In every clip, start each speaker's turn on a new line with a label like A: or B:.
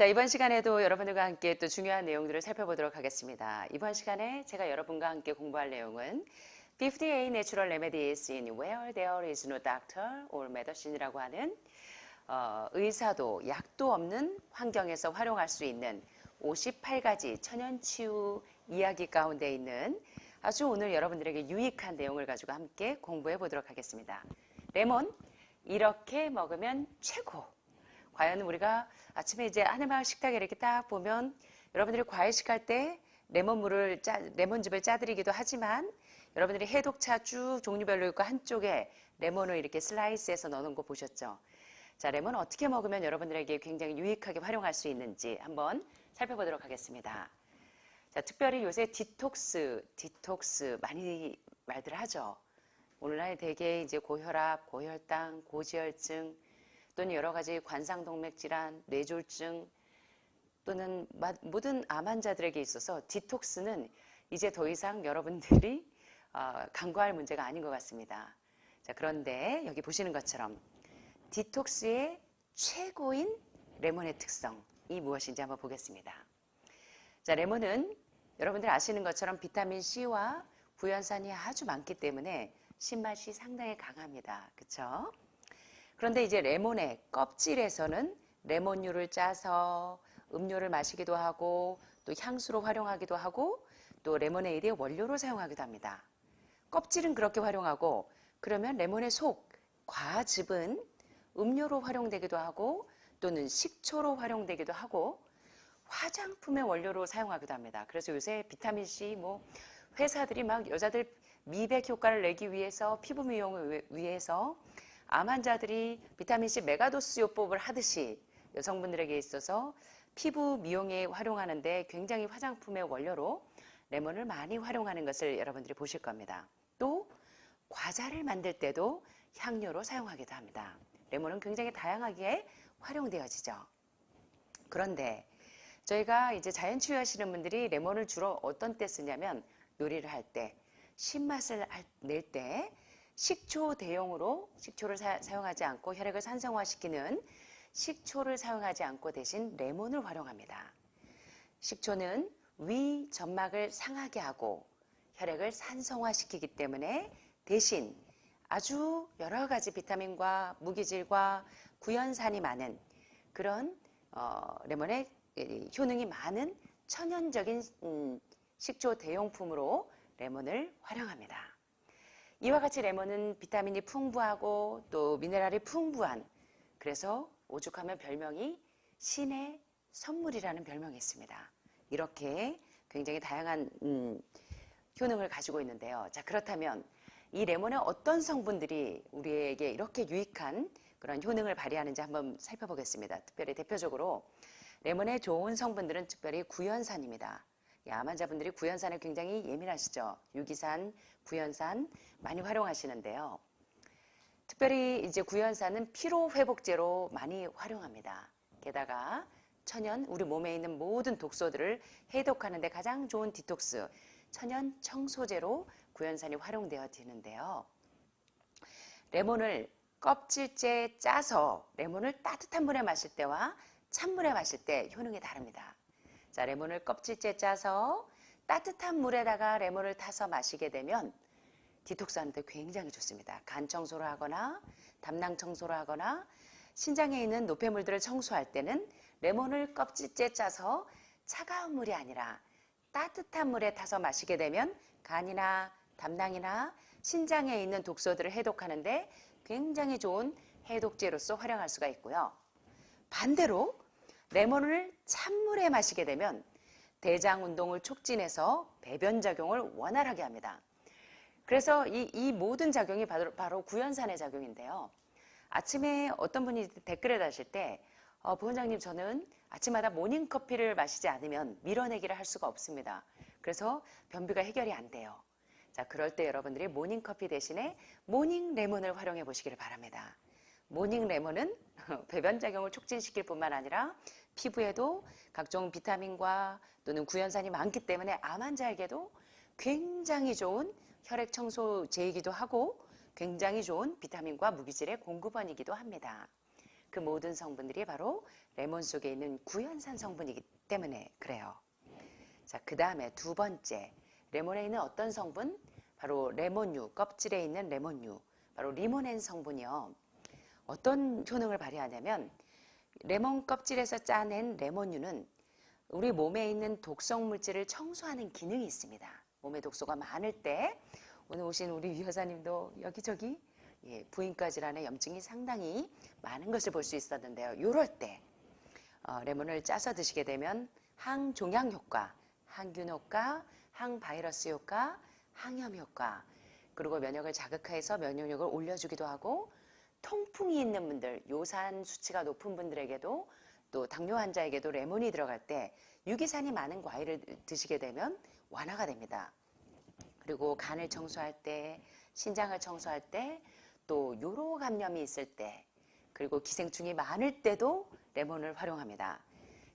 A: 자, 이번 시간에도 여러분들과 함께 또 중요한 내용들을 살펴보도록 하겠습니다. 이번 시간에 제가 여러분과 함께 공부할 내용은 58 Natural Remedies in Where There is No Doctor or Medicine이라고 하는 어, 의사도 약도 없는 환경에서 활용할 수 있는 58가지 천연 치유 이야기 가운데 있는 아주 오늘 여러분들에게 유익한 내용을 가지고 함께 공부해 보도록 하겠습니다. 레몬 이렇게 먹으면 최고. 과연 우리가 아침에 이제 하늘마을 식탁에 이렇게 딱 보면 여러분들이 과일식 할 때 레몬물을 짜, 레몬즙을 짜드리기도 하지만 여러분들이 해독차 쭉 종류별로 있고 한쪽에 레몬을 이렇게 슬라이스해서 넣는 거 보셨죠? 자, 레몬 어떻게 먹으면 여러분들에게 굉장히 유익하게 활용할 수 있는지 한번 살펴보도록 하겠습니다. 자, 특별히 요새 디톡스, 디톡스 많이 말들 하죠. 오늘날 대개 이제 고혈압, 고혈당, 고지혈증 또는 여러 가지 관상동맥 질환, 뇌졸중 또는 모든 암 환자들에게 있어서 디톡스는 이제 더 이상 여러분들이 어, 간과할 문제가 아닌 것 같습니다. 자, 그런데 여기 보시는 것처럼 디톡스의 최고인 레몬의 특성 이 무엇인지 한번 보겠습니다. 자, 레몬은 여러분들 아시는 것처럼 비타민 C와 구연산이 아주 많기 때문에 신맛이 상당히 강합니다. 그렇죠? 그런데 이제 레몬의 껍질에서는 레몬유를 짜서 음료를 마시기도 하고 또 향수로 활용하기도 하고 또 레모네이드의 원료로 사용하기도 합니다. 껍질은 그렇게 활용하고 그러면 레몬의 속, 과즙은 음료로 활용되기도 하고 또는 식초로 활용되기도 하고 화장품의 원료로 사용하기도 합니다. 그래서 요새 비타민 C 뭐 회사들이 막 여자들 미백 효과를 내기 위해서 피부 미용을 위해서 암 환자들이 비타민 C 메가도스 요법을 하듯이 여성분들에게 있어서 피부 미용에 활용하는데 굉장히 화장품의 원료로 레몬을 많이 활용하는 것을 여러분들이 보실 겁니다. 또 과자를 만들 때도 향료로 사용하기도 합니다. 레몬은 굉장히 다양하게 활용되어지죠. 그런데 저희가 이제 자연 치유하시는 분들이 레몬을 주로 어떤 때 쓰냐면 요리를 할 때, 신맛을 낼 때 식초 대용으로 식초를 사, 용하지 않고 혈액을 산성화시키는 식초를 사용하지 않고 대신 레몬을 활용합니다. 식초는 위 점막을 상하게 하고 혈액을 산성화시키기 때문에 대신 아주 여러 가지 비타민과 무기질과 구연산이 많은 그런 어, 레몬의 효능이 많은 천연적인 음, 식초 대용품으로 레몬을 활용합니다. 이와 같이 레몬은 비타민이 풍부하고 또 미네랄이 풍부한 그래서 오죽하면 별명이 신의 선물이라는 별명이 있습니다. 이렇게 굉장히 다양한 음, 효능을 가지고 있는데요. 자 그렇다면 이 레몬의 어떤 성분들이 우리에게 이렇게 유익한 그런 효능을 발휘하는지 한번 살펴보겠습니다. 특별히 대표적으로 레몬의 좋은 성분들은 특별히 구연산입니다. 암 환자분들이 구연산에 굉장히 예민하시죠. 유기산, 구연산 많이 활용하시는데요. 특별히 이제 구연산은 피로 회복제로 많이 활용합니다. 게다가 천연 우리 몸에 있는 모든 독소들을 해독하는 데 가장 좋은 디톡스 천연 청소제로 구연산이 활용되어지는데요. 레몬을 껍질째 짜서 레몬을 따뜻한 물에 마실 때와 찬물에 마실 때 효능이 다릅니다. 자, 레몬을 껍질째 짜서 따뜻한 물에다가 레몬을 타서 마시게 되면 디톡스하는데 굉장히 좋습니다. 간 청소를 하거나 담낭 청소를 하거나 신장에 있는 노폐물들을 청소할 때는 레몬을 껍질째 짜서 차가운 물이 아니라 따뜻한 물에 타서 마시게 되면 간이나 담낭이나 신장에 있는 독소들을 해독하는데 굉장히 좋은 해독제로서 활용할 수가 있고요. 반대로 레몬을 찬물에 마시게 되면 대장 운동을 촉진해서 배변 작용을 원활하게 합니다. 그래서 이, 이 모든 작용이 바로, 바로 구연산의 작용인데요. 아침에 어떤 분이 댓글에 다실 때 어, 부원장님 저는 아침마다 모닝커피를 마시지 않으면 밀어내기를 할 수가 없습니다. 그래서 변비가 해결이 안 돼요. 자, 그럴 때 여러분들이 모닝커피 대신에 모닝 레몬을 활용해 보시기를 바랍니다. 모닝 레몬은 배변 작용을 촉진시킬 뿐만 아니라 피부에도 각종 비타민과 또는 구연산이 많기 때문에 암 환자에게도 굉장히 좋은 혈액 청소제이기도 하고 굉장히 좋은 비타민과 무기질의 공급원이기도 합니다. 그 모든 성분들이 바로 레몬 속에 있는 구연산 성분이기 때문에 그래요. 자, 그 다음에 두 번째, 레몬에 있는 어떤 성분? 바로 레몬유, 껍질에 있는 레몬유, 바로 리모넨 성분이요. 어떤 효능을 발휘하냐면 레몬 껍질에서 짜낸 레몬유는 우리 몸에 있는 독성 물질을 청소하는 기능이 있습니다. 몸에 독소가 많을 때 오늘 오신 우리 유 여사님도 여기저기 예, 부인과 질환의 염증이 상당히 많은 것을 볼 수 있었는데요. 이럴 때 어, 레몬을 짜서 드시게 되면 항종양 효과, 항균 효과, 항바이러스 효과, 항염 효과, 그리고 면역을 자극해서 면역력을 올려주기도 하고 통풍이 있는 분들, 요산 수치가 높은 분들에게도 또 당뇨 환자에게도 레몬이 들어갈 때 유기산이 많은 과일을 드시게 되면 완화가 됩니다. 그리고 간을 청소할 때, 신장을 청소할 때, 또 요로 감염이 있을 때, 그리고 기생충이 많을 때도 레몬을 활용합니다.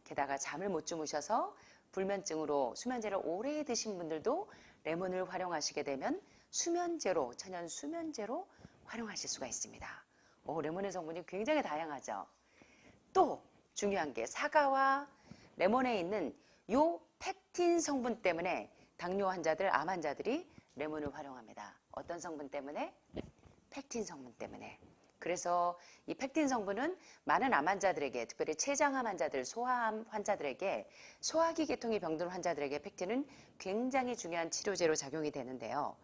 A: 게다가 잠을 못 주무셔서 불면증으로 수면제를 오래 드신 분들도 레몬을 활용하시게 되면 수면제로, 천연 수면제로 활용하실 수가 있습니다. 오, 레몬의 성분이 굉장히 다양하죠. 또 중요한 게 사과와 레몬에 있는 요 펙틴 성분 때문에 당뇨 환자들, 암 환자들이 레몬을 활용합니다. 어떤 성분 때문에? 펙틴 성분 때문에. 그래서 이 펙틴 성분은 많은 암 환자들에게, 특별히 췌장암 환자들, 소아암 환자들에게, 소화기 계통이 병든 환자들에게 펙틴은 굉장히 중요한 치료제로 작용이 되는데요.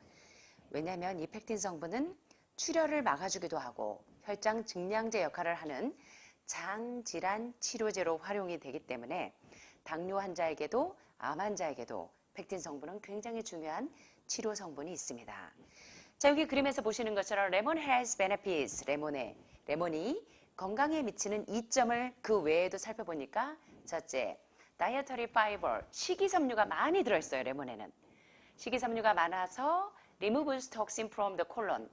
A: 왜냐하면 이 펙틴 성분은 출혈을 막아주기도 하고 혈장 증량제 역할을 하는 장질환 치료제로 활용이 되기 때문에 당뇨 환자에게도 암 환자에게도 펙틴 성분은 굉장히 중요한 치료 성분이 있습니다. 자 여기 그림에서 보시는 것처럼 레몬 has benefits 레몬에 레몬이 건강에 미치는 이점을 그 외에도 살펴보니까 첫째 다이어터리 파이버 식이섬유가 많이 들어있어요 레몬에는 식이섬유가 많아서 removes toxin from the colon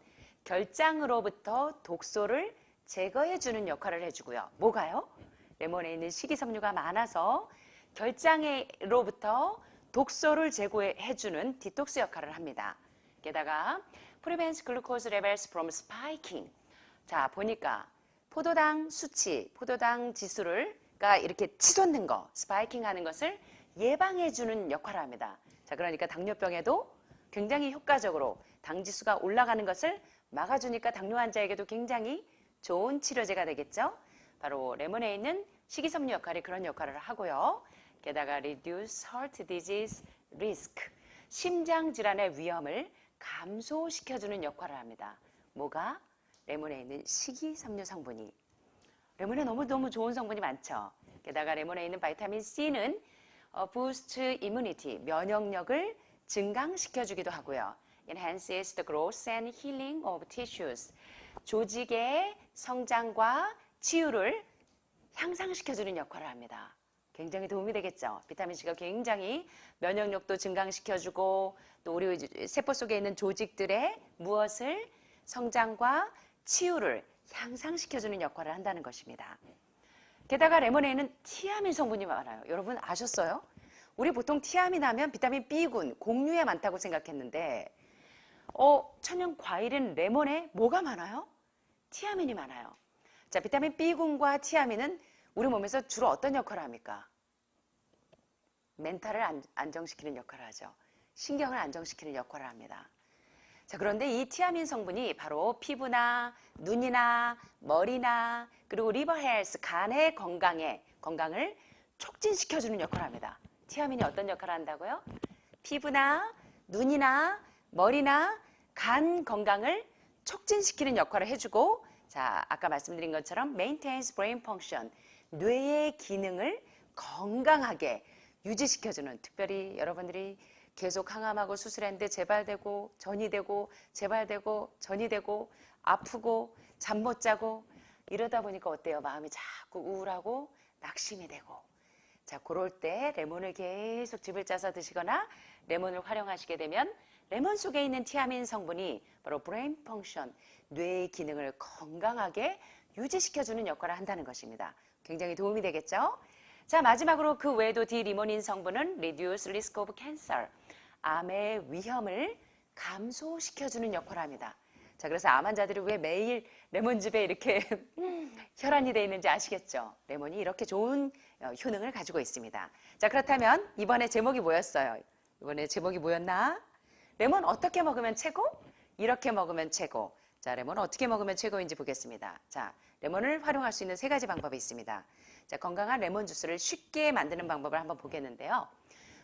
A: 결장으로부터 독소를 제거해 주는 역할을 해주고요. 뭐가요? 레몬에 있는 식이섬유가 많아서 결장으로부터 독소를 제거해 주는 디톡스 역할을 합니다. 게다가 prevents glucose levels from spiking. 자 보니까 포도당 수치, 포도당 지수를 가 이렇게 치솟는 거, 스파이킹 하는 것을 예방해 주는 역할을 합니다. 자 그러니까 당뇨병에도 굉장히 효과적으로 당 지수가 올라가는 것을 막아주니까 당뇨 환자에게도 굉장히 좋은 치료제가 되겠죠. 바로 레몬에 있는 식이섬유 역할이 그런 역할을 하고요. 게다가 reduce heart disease risk, 심장 질환의 위험을 감소시켜주는 역할을 합니다. 뭐가? 레몬에 있는 식이섬유 성분이. 레몬에 너무너무 좋은 성분이 많죠. 게다가 레몬에 있는 바이타민 C는 어, boost immunity, 면역력을 증강시켜주기도 하고요. Enhances the growth and healing of tissues. 조직의 성장과 치유를 향상시켜주는 역할을 합니다. 굉장히 도움이 되겠죠. 비타민C가 굉장히 면역력도 증강시켜주고 또 우리 세포 속에 있는 조직들의 무엇을 성장과 치유를 향상시켜주는 역할을 한다는 것입니다. 게다가 레몬에는 티아민 성분이 많아요. 여러분 아셨어요? 우리 보통 티아민 하면 비타민 B군, 곡류에 많다고 생각했는데 어, 천연 과일인 레몬에 뭐가 많아요? 티아민이 많아요. 자, 비타민 B군과 티아민은 우리 몸에서 주로 어떤 역할을 합니까? 멘탈을 안, 안정시키는 역할을 하죠. 신경을 안정시키는 역할을 합니다. 자, 그런데 이 티아민 성분이 바로 피부나 눈이나 머리나 그리고 리버 헬스, 간의 건강에 건강을 촉진시켜 주는 역할을 합니다. 티아민이 어떤 역할을 한다고요? 피부나 눈이나 머리나 간 건강을 촉진시키는 역할을 해주고 자 아까 말씀드린 것처럼 maintains brain function 뇌의 기능을 건강하게 유지시켜주는 특별히 여러분들이 계속 항암하고 수술했는데 재발되고 전이 되고 재발되고 전이 되고 아프고 잠 못 자고 이러다 보니까 어때요? 마음이 자꾸 우울하고 낙심이 되고 자 그럴 때 레몬을 계속 즙을 짜서 드시거나 레몬을 활용하시게 되면 레몬 속에 있는 티아민 성분이 바로 브레인 펑션, 뇌의 기능을 건강하게 유지시켜주는 역할을 한다는 것입니다. 굉장히 도움이 되겠죠? 자 마지막으로 그 외에도 디리모닌 성분은 reduce risk of cancer, 암의 위험을 감소시켜주는 역할을 합니다. 자, 그래서 암 환자들이 왜 매일 레몬즙에 이렇게 혈안이 돼 있는지 아시겠죠? 레몬이 이렇게 좋은 어, 효능을 가지고 있습니다. 자, 그렇다면 이번에 제목이 뭐였어요? 이번에 제목이 뭐였나? 레몬 어떻게 먹으면 최고? 이렇게 먹으면 최고. 자, 레몬 어떻게 먹으면 최고인지 보겠습니다. 자, 레몬을 활용할 수 있는 세 가지 방법이 있습니다. 자, 건강한 레몬 주스를 쉽게 만드는 방법을 한번 보겠는데요.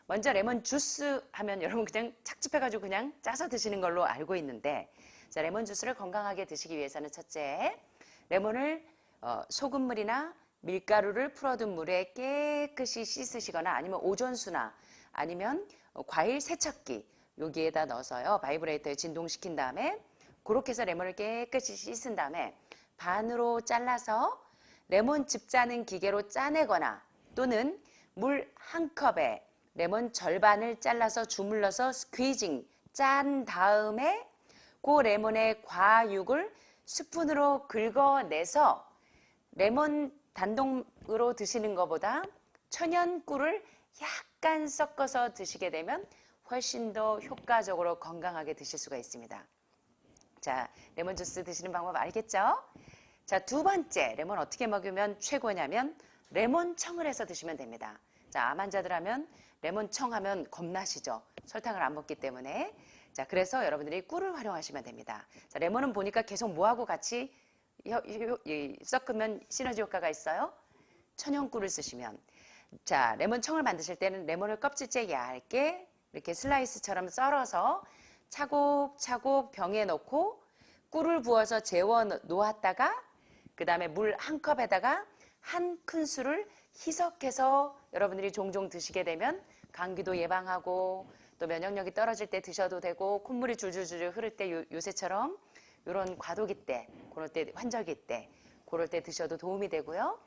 A: 먼저 레몬 주스 하면 여러분 그냥 착즙해가지고 그냥 짜서 드시는 걸로 알고 있는데, 자, 레몬 주스를 건강하게 드시기 위해서는 첫째, 레몬을 어, 소금물이나 밀가루를 풀어둔 물에 깨끗이 씻으시거나 아니면 오존수나 아니면 어, 과일 세척기 여기에다 넣어서요 바이브레이터에 진동시킨 다음에 그렇게 해서 레몬을 깨끗이 씻은 다음에 반으로 잘라서 레몬즙 짜는 기계로 짜내거나 또는 물 한 컵에 레몬 절반을 잘라서 주물러서 스퀴징 짠 다음에 그 레몬의 과육을 스푼으로 긁어내서 레몬 단독으로 드시는 것보다 천연 꿀을 약간 섞어서 드시게 되면 훨씬 더 효과적으로 건강하게 드실 수가 있습니다. 자, 레몬 주스 드시는 방법 알겠죠? 자, 두 번째, 레몬 어떻게 먹으면 최고냐면 레몬청을 해서 드시면 됩니다. 자, 암 환자들 하면 레몬청 하면 겁나시죠? 설탕을 안 먹기 때문에. 자, 그래서 여러분들이 꿀을 활용하시면 됩니다. 자, 레몬은 보니까 계속 뭐하고 같이 혀- 혀- 이- 섞으면 시너지 효과가 있어요? 천연꿀을 쓰시면. 자, 레몬청을 만드실 때는 레몬을 껍질째 얇게 이렇게 슬라이스처럼 썰어서 차곡차곡 병에 넣고 꿀을 부어서 재워 놓았다가 그 다음에 물 한 컵에다가 한 큰술을 희석해서 여러분들이 종종 드시게 되면 감기도 예방하고 또 면역력이 떨어질 때 드셔도 되고 콧물이 줄줄줄 흐를 때 요, 요새처럼 이런 과도기 때, 그럴 때 환절기 때, 그럴 때 드셔도 도움이 되고요.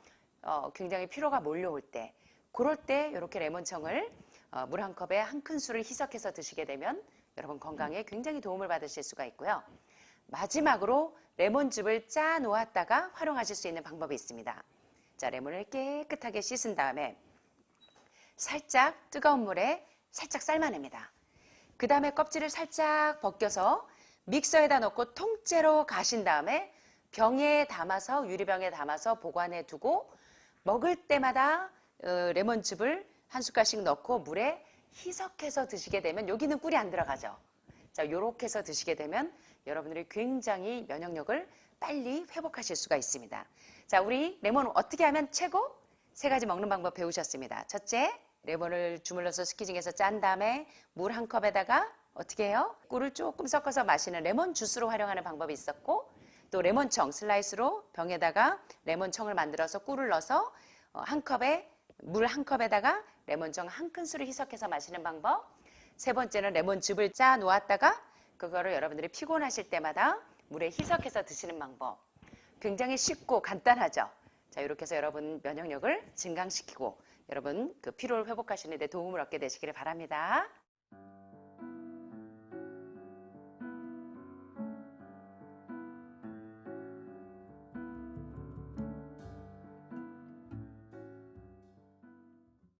A: 어, 굉장히 피로가 몰려올 때, 그럴 때 이렇게 레몬청을 어, 물 한 컵에 한 큰술을 희석해서 드시게 되면 여러분 건강에 굉장히 도움을 받으실 수가 있고요. 마지막으로 레몬즙을 짜 놓았다가 활용하실 수 있는 방법이 있습니다. 자, 레몬을 깨끗하게 씻은 다음에 살짝 뜨거운 물에 살짝 삶아냅니다. 그 다음에 껍질을 살짝 벗겨서 믹서에다 넣고 통째로 가신 다음에 병에 담아서 유리병에 담아서 보관해 두고 먹을 때마다 어, 레몬즙을 한 숟갈씩 넣고 물에 희석해서 드시게 되면 여기는 꿀이 안 들어가죠. 자, 요렇게 해서 드시게 되면 여러분들이 굉장히 면역력을 빨리 회복하실 수가 있습니다. 자, 우리 레몬 어떻게 하면 최고? 세 가지 먹는 방법 배우셨습니다. 첫째, 레몬을 주물러서 스키징해서 짠 다음에 물 한 컵에다가 어떻게 해요? 꿀을 조금 섞어서 마시는 레몬 주스로 활용하는 방법이 있었고 또 레몬청 슬라이스로 병에다가 레몬청을 만들어서 꿀을 넣어서 어, 한 컵에 물 한 컵에다가 레몬청 한 큰술을 희석해서 마시는 방법 세 번째는 레몬즙을 짜 놓았다가 그거를 여러분들이 피곤하실 때마다 물에 희석해서 드시는 방법 굉장히 쉽고 간단하죠. 자, 이렇게 해서 여러분 면역력을 증강시키고 여러분 그 피로를 회복하시는 데 도움을 얻게 되시기를 바랍니다.